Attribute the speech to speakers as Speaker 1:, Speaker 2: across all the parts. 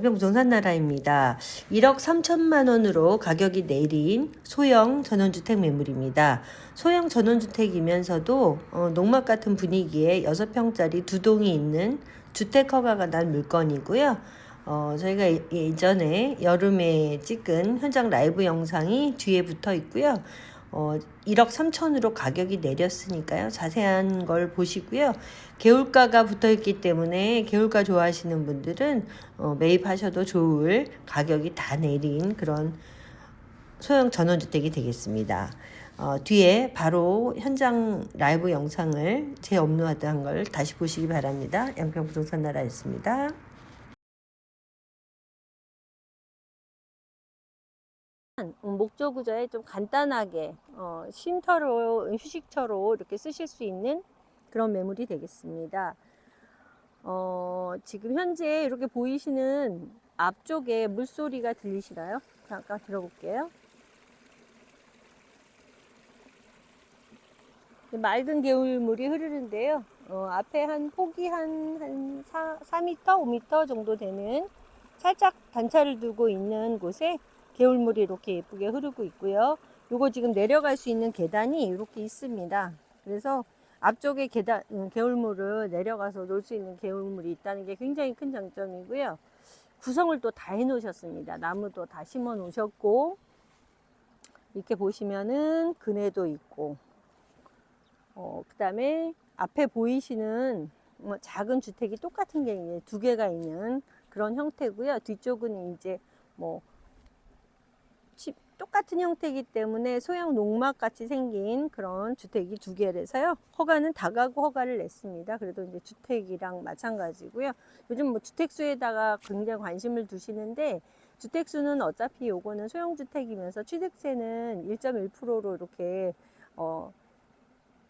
Speaker 1: 양평 부동산 나라입니다. 1억 3천만 원으로 가격이 내린 소형 전원주택 매물입니다. 소형 전원주택이면서도 어, 농막 같은 분위기에 6평짜리 두 동이 있는 주택 허가가 난 물건이고요. 어, 저희가 예- 예전에 여름에 찍은 현장 라이브 영상이 뒤에 붙어 있고요. 어, 1억 3천으로 가격이 내렸으니까요. 자세한 걸 보시고요. 개울가가 붙어 있기 때문에 개울가 좋아하시는 분들은 어, 매입하셔도 좋을 가격이 다 내린 그런 소형 전원주택이 되겠습니다. 어, 뒤에 바로 현장 라이브 영상을 재업로드한 걸 다시 보시기 바랍니다. 양평 부동산 나라였습니다. 목조 구조에 좀 간단하게 어, 쉼터로 휴식처로 이렇게 쓰실 수 있는 그런 매물이 되겠습니다. 어, 지금 현재 이렇게 보이시는 앞쪽에 물소리가 들리시나요? 잠깐 들어볼게요. 맑은 개울물이 흐르는데요. 어, 앞에 한 폭이 한, 한 4, 4m, 5m 정도 되는 살짝 단차를 두고 있는 곳에 개울물이 이렇게 예쁘게 흐르고 있고요. 요거 지금 내려갈 수 있는 계단이 이렇게 있습니다. 그래서 앞쪽에 계단, 음, 개울물을 내려가서 놀 수 있는 개울물이 있다는 게 굉장히 큰 장점이고요. 구성을 또 다 해 놓으셨습니다. 나무도 다 심어 놓으셨고, 이렇게 보시면은 그네도 있고, 어, 그 다음에 앞에 보이시는 뭐 작은 주택이 똑같은 게 두 개가 있는 그런 형태고요. 뒤쪽은 이제 뭐 치- 똑같은 형태이기 때문에 소형 농막 같이 생긴 그런 주택이 두 개라서요. 허가는 다가구 허가를 냈습니다. 그래도 이제 주택이랑 마찬가지고요. 요즘 뭐 주택수에다가 굉장히 관심을 두시는데 주택수는 어차피 요거는 소형 주택이면서 취득세는 1.1%로 이렇게 어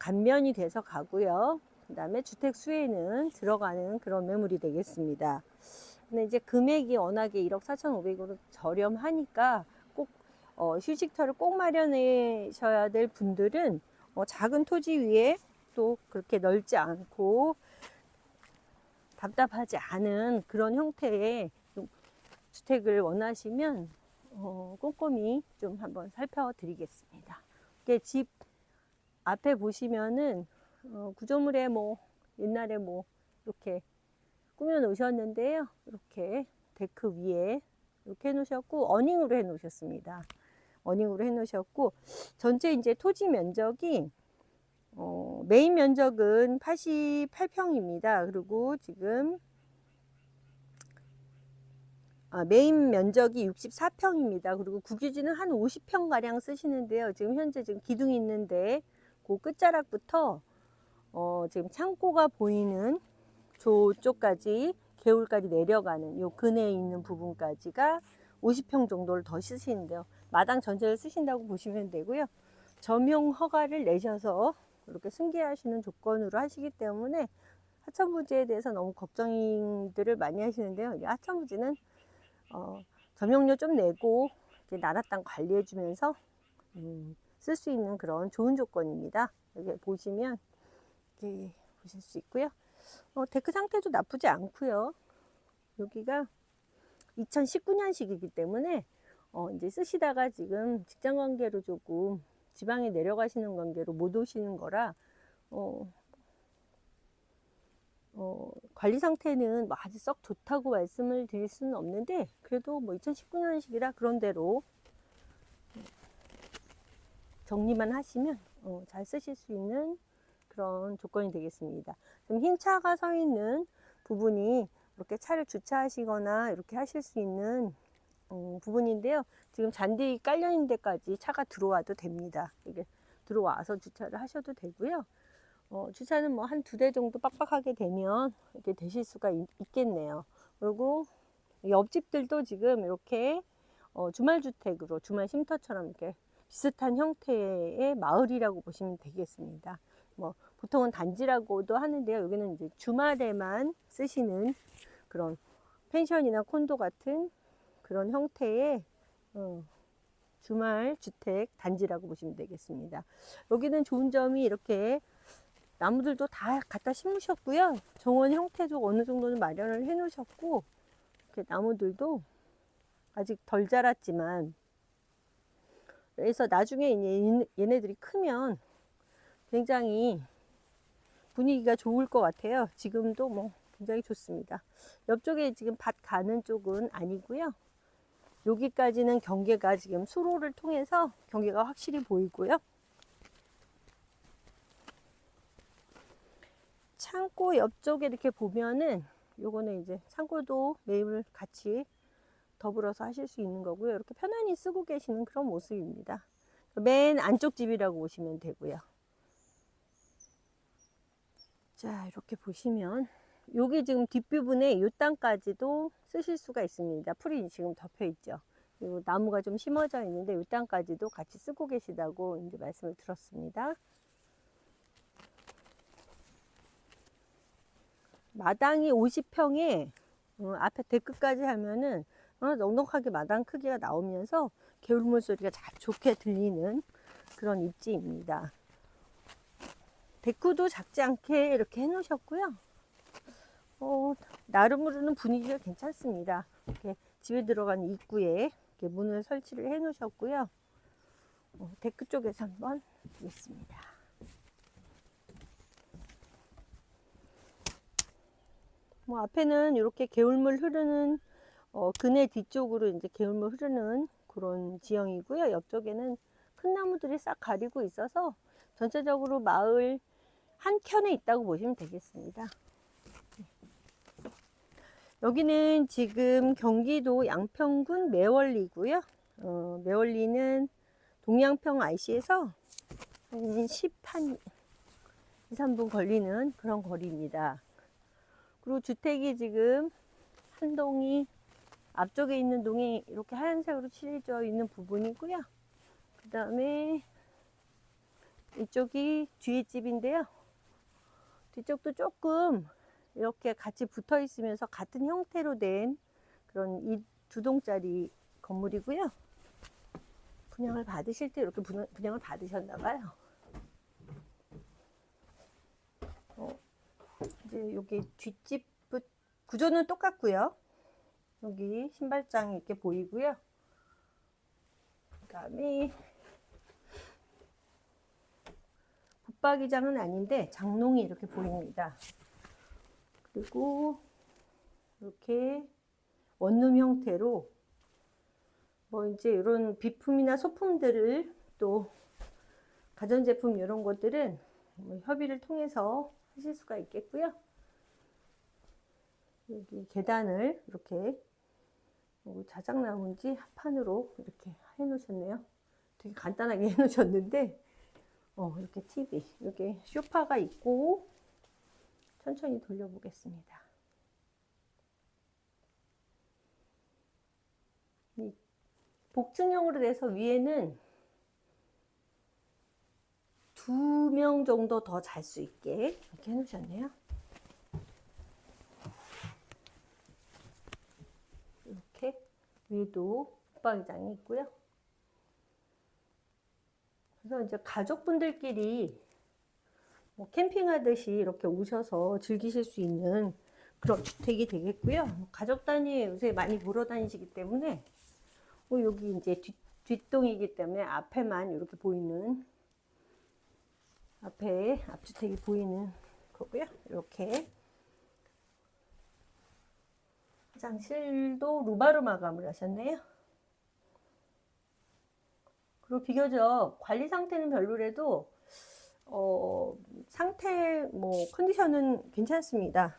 Speaker 1: 감면이 돼서 가고요. 그 다음에 주택 수에는 들어가는 그런 매물이 되겠습니다. 근데 이제 금액이 워낙에 1억 4,500으로 저렴하니까 꼭 어, 휴식터를 꼭 마련하셔야 될 분들은 어, 작은 토지 위에 또 그렇게 넓지 않고 답답하지 않은 그런 형태의 좀 주택을 원하시면 어, 꼼꼼히 좀 한번 살펴드리겠습니다. 집 앞에 보시면은 어, 구조물에 뭐 옛날에 뭐 이렇게 꾸며 놓으셨는데요. 이렇게 데크 위에 이렇게 해 놓으셨고 어닝으로 해 놓으셨습니다. 어닝으로 해 놓으셨고 전체 이제 토지 면적이 어, 메인 면적은 88평입니다. 그리고 지금 아, 메인 면적이 64평입니다. 그리고 국유지는 한 50평 가량 쓰시는데요. 지금 현재 지금 기둥이 있는데 그 끝자락부터 어, 지금 창고가 보이는 저쪽까지 개울까지 내려가는 요 근해에 있는 부분까지가 50평 정도를 더 쓰시는데요. 마당 전체를 쓰신다고 보시면 되고요. 점용 허가를 내셔서 이렇게 승계하시는 조건으로 하시기 때문에 하천부지에 대해서 너무 걱정들을 많이 하시는데요. 이 하천부지는 어, 점용료 좀 내고 나라 땅 관리해주면서 음, 쓸 수 있는 그런 좋은 조건입니다. 여기 보시면 이렇게 보실 수 있고요. 어, 데크 상태도 나쁘지 않고요. 여기가 2019년식이기 때문에 어, 이제 쓰시다가 지금 직장 관계로 조금 지방에 내려가시는 관계로 못 오시는 거라 어, 어, 관리 상태는 뭐 아주 썩 좋다고 말씀을 드릴 수는 없는데 그래도 뭐 2019년식이라 그런 대로 정리만 하시면 어, 잘 쓰실 수 있는 그런 조건이 되겠습니다. 지금 흰 차가 서 있는 부분이 이렇게 차를 주차하시거나 이렇게 하실 수 있는 어, 부분인데요. 지금 잔디 깔려 있는 데까지 차가 들어와도 됩니다. 이게 들어와서 주차를 하셔도 되고요. 어, 주차는 뭐 한 두 대 정도 빡빡하게 되면 이렇게 되실 수가 있, 겠네요 그리고 옆집들도 지금 이렇게 어, 주말 주택으로 주말 쉼터처럼 이렇게 비슷한 형태의 마을이라고 보시면 되겠습니다. 뭐 보통은 단지라고도 하는데요. 여기는 이제 주말에만 쓰시는 그런 펜션이나 콘도 같은 그런 형태의 어, 주말 주택 단지라고 보시면 되겠습니다. 여기는 좋은 점이 이렇게 나무들도 다 갖다 심으셨고요. 정원 형태도 어느 정도는 마련을 해 놓으셨고 이렇게 나무들도 아직 덜 자랐지만 그래서 나중에 얘네들이 크면 굉장히 분위기가 좋을 것 같아요. 지금도 뭐 굉장히 좋습니다. 옆쪽에 지금 밭 가는 쪽은 아니고요. 여기까지는 경계가 지금 수로를 통해서 경계가 확실히 보이고요. 창고 옆쪽에 이렇게 보면은 요거는 이제 창고도 매입을 같이 더불어서 하실 수 있는 거고요. 이렇게 편안히 쓰고 계시는 그런 모습입니다. 맨 안쪽 집이라고 보시면 되고요. 자, 이렇게 보시면 여기 지금 뒷부분에 이 땅까지도 쓰실 수가 있습니다. 풀이 지금 덮여 있죠. 그리고 나무가 좀 심어져 있는데 이 땅까지도 같이 쓰고 계시다고 이제 말씀을 들었습니다. 마당이 50평에 어, 앞에 데크까지 하면은 어, 넉넉하게 마당 크기가 나오면서 개울물 소리가 잘 좋게 들리는 그런 입지입니다. 데크도 작지 않게 이렇게 해놓으셨고요. 어, 나름으로는 분위기가 괜찮습니다. 이렇게 집에 들어가는 입구에 이렇게 문을 설치를 해 놓으셨고요. 어, 데크 쪽에서 한번 보겠습니다. 뭐 앞에는 이렇게 개울물 흐르는 어, 그네 뒤쪽으로 이제 개울물 흐르는 그런 지형이고요. 옆쪽에는 큰 나무들이 싹 가리고 있어서 전체적으로 마을 한 켠에 있다고 보시면 되겠습니다. 여기는 지금 경기도 양평군 매월리고요. 어, 매월리는 동양평 IC에서 한 10, 한 2, 3분 걸리는 그런 거리입니다. 그리고 주택이 지금 한 동이 앞쪽에 있는 동이 이렇게 하얀색으로 칠해져 있는 부분이고요. 그 다음에 이쪽이 뒤에 집인데요. 뒤쪽도 조금 이렇게 같이 붙어 있으면서 같은 형태로 된 그런 이 두 동짜리 건물이고요. 분양을 받으실 때 이렇게 분양, 분양을 받으셨나 봐요. 어, 이제 여기 뒷집 구조는 똑같고요. 여기 신발장이 이렇게 보이고요. 그 다음에 붙박이장은 아닌데 장롱이 이렇게 보입니다. 그리고 이렇게 원룸 형태로 뭐 이제 이런 비품이나 소품들을 또 가전제품 이런 것들은 뭐 협의를 통해서 하실 수가 있겠고요. 여기 계단을 이렇게 자작나무인지 합판으로 이렇게 해 놓으셨네요. 되게 간단하게 해 놓으셨는데 어, 이렇게 TV, 이렇게 쇼파가 있고 천천히 돌려보겠습니다. 이 복층형으로 돼서 위에는 두 명 정도 더 잘 수 있게 이렇게 해놓으셨네요. 이렇게 위에도 붙박이장이 있고요. 그래서 이제 가족분들끼리 뭐 캠핑하듯이 이렇게 오셔서 즐기실 수 있는 그런 주택이 되겠고요. 가족 단위 요새 많이 보러 다니시기 때문에 뭐 여기 이제 뒷, 뒷동이기 때문에 앞에만 이렇게 보이는 앞에 앞주택이 보이는 거고요. 이렇게 화장실도 루바로 마감을 하셨네요. 그리고 비교적 관리 상태는 별로라도 어, 상태 뭐 컨디션은 괜찮습니다.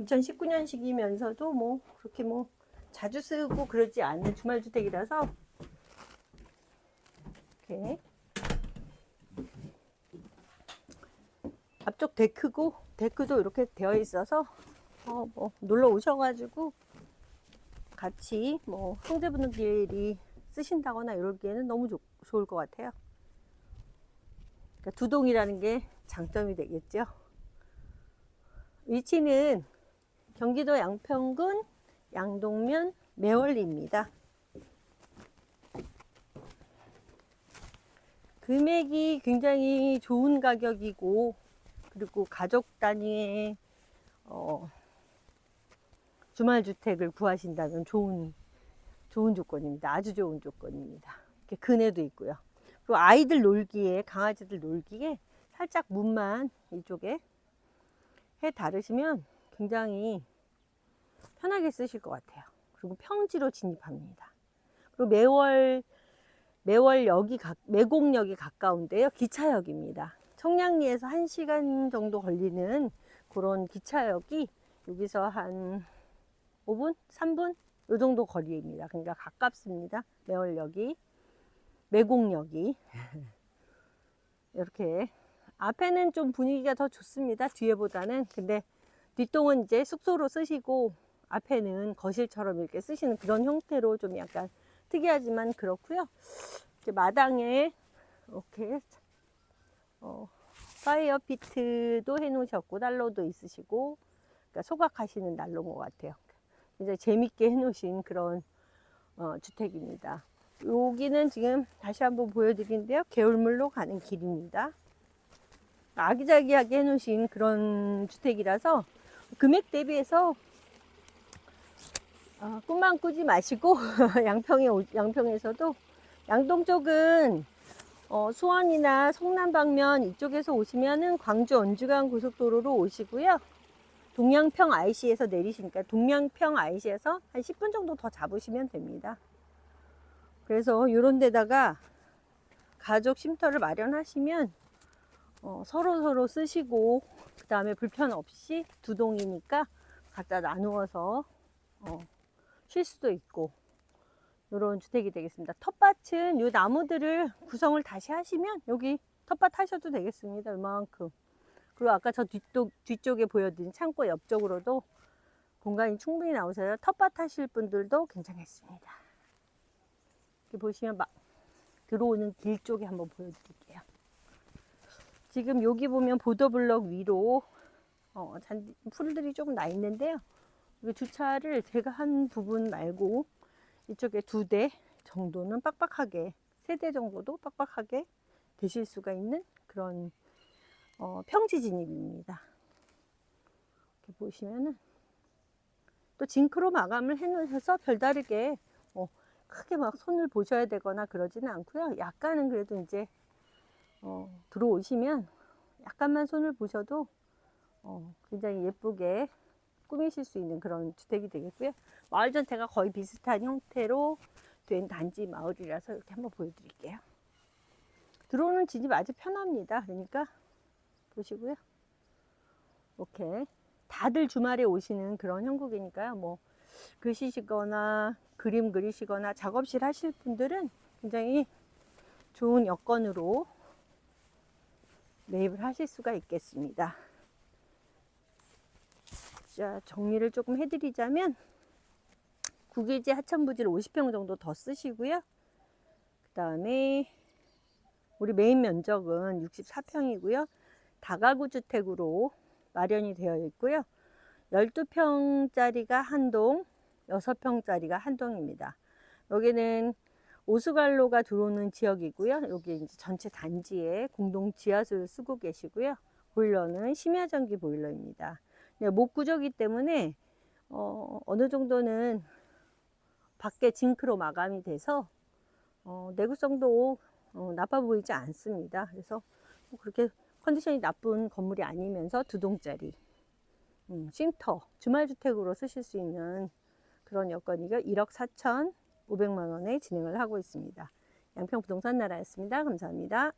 Speaker 1: 2019년식이면서도 뭐 그렇게 뭐 자주 쓰고 그러지 않는 주말 주택이라서 이렇게 앞쪽 데크고 데크도 이렇게 되어 있어서 어, 뭐 놀러 오셔가지고 같이 뭐 형제분들끼리 쓰신다거나 이러기에는 너무 좋, 좋을 것 같아요. 그러니까 두 동이라는 게 장점이 되겠죠. 위치는 경기도 양평군 양동면 매월리입니다. 금액이 굉장히 좋은 가격이고 그리고 가족 단위의 어, 주말 주택을 구하신다면 좋은 좋은 조건입니다. 아주 좋은 조건입니다. 이렇게 그네도 있고요. 그리고 아이들 놀기에 강아지들 놀기에 살짝 문만 이쪽에 해 다르시면 굉장히 편하게 쓰실 것 같아요. 그리고 평지로 진입합니다. 그리고 매월 매월역이 가, 매곡역이 가까운데요. 기차역입니다. 청량리에서 1시간 정도 걸리는 그런 기차역이 여기서 한 5분? 3분? 요 정도 거리입니다. 그러니까 가깝습니다. 매월역이. 매곡역이. 이렇게. 앞에는 좀 분위기가 더 좋습니다. 뒤에보다는. 근데 뒷동은 이제 숙소로 쓰시고 앞에는 거실처럼 이렇게 쓰시는 그런 형태로 좀 약간 특이하지만 그렇고요. 이렇게 마당에 이렇게 어, 파이어 피트도 해놓으셨고 난로도 있으시고 그러니까 소각하시는 난로인 것 같아요. 이제 재밌게 해놓으신 그런 어, 주택입니다. 여기는 지금 다시 한번 보여드리는데요. 개울물로 가는 길입니다. 아기자기하게 해놓으신 그런 주택이라서 금액 대비해서 어, 꿈만 꾸지 마시고 양평에 오- 양평에서도 양동 쪽은 어, 수원이나 성남 방면 이쪽에서 오시면은 광주 언주간 고속도로로 오시고요. 동양평 IC에서 내리시니까 동양평 IC에서 한 10분 정도 더 잡으시면 됩니다. 그래서 이런 데다가 가족 쉼터를 마련하시면 어, 서로 서로 쓰시고 그 다음에 불편 없이 두 동이니까 각자 나누어서 어, 쉴 수도 있고 이런 주택이 되겠습니다. 텃밭은 이 나무들을 구성을 다시 하시면 여기 텃밭 하셔도 되겠습니다. 이만큼. 그리고 아까 저 뒤쪽, 뒤쪽에 보여드린 창고 옆쪽으로도 공간이 충분히 나오셔서 텃밭 하실 분들도 괜찮겠습니다. 이렇게 보시면 막 들어오는 길 쪽에 한번 보여드릴게요. 지금 여기 보면 보도블럭 위로 어, 잔디, 풀들이 조금 나 있는데요. 이 주차를 제가 한 부분 말고 이쪽에 두 대 정도는 빡빡하게 세 대 정도도 빡빡하게 되실 수가 있는 그런 어, 평지 진입입니다. 이렇게 보시면은 또 징크로 마감을 해놓으셔서 별다르게 어, 크게 막 손을 보셔야 되거나 그러지는 않고요. 약간은 그래도 이제 어, 들어오시면 약간만 손을 보셔도 어, 굉장히 예쁘게 꾸미실 수 있는 그런 주택이 되겠고요. 마을 전체가 거의 비슷한 형태로 된 단지 마을이라서 이렇게 한번 보여드릴게요. 들어오는 진입 아주 편합니다. 그러니까 보시고요. 이렇게 다들 주말에 오시는 그런 형국이니까요. 뭐 글씨시거나 그림 그리시거나 작업실 하실 분들은 굉장히 좋은 여건으로 매입을 하실 수가 있겠습니다. 자, 정리를 조금 해드리자면 국일지 하천부지를 50평 정도 더 쓰시고요. 그 다음에 우리 메인 면적은 64평이고요. 다가구 주택으로 마련이 되어 있고요. 12평짜리가 한 동, 6평짜리가 한 동입니다. 여기는 오수관로가 들어오는 지역이고요. 여기 이제 전체 단지에 공동 지하수를 쓰고 계시고요. 보일러는 심야전기 보일러입니다. 네, 목구조기 때문에 어, 어느 정도는 밖에 징크로 마감이 돼서 어, 내구성도 어, 나빠 보이지 않습니다. 그래서 뭐 그렇게 컨디션이 나쁜 건물이 아니면서 두 동짜리 음, 쉼터 주말주택으로 쓰실 수 있는 그런 여건이고 1억 4천 5백만 원에 진행을 하고 있습니다. 양평 부동산 나라였습니다. 감사합니다.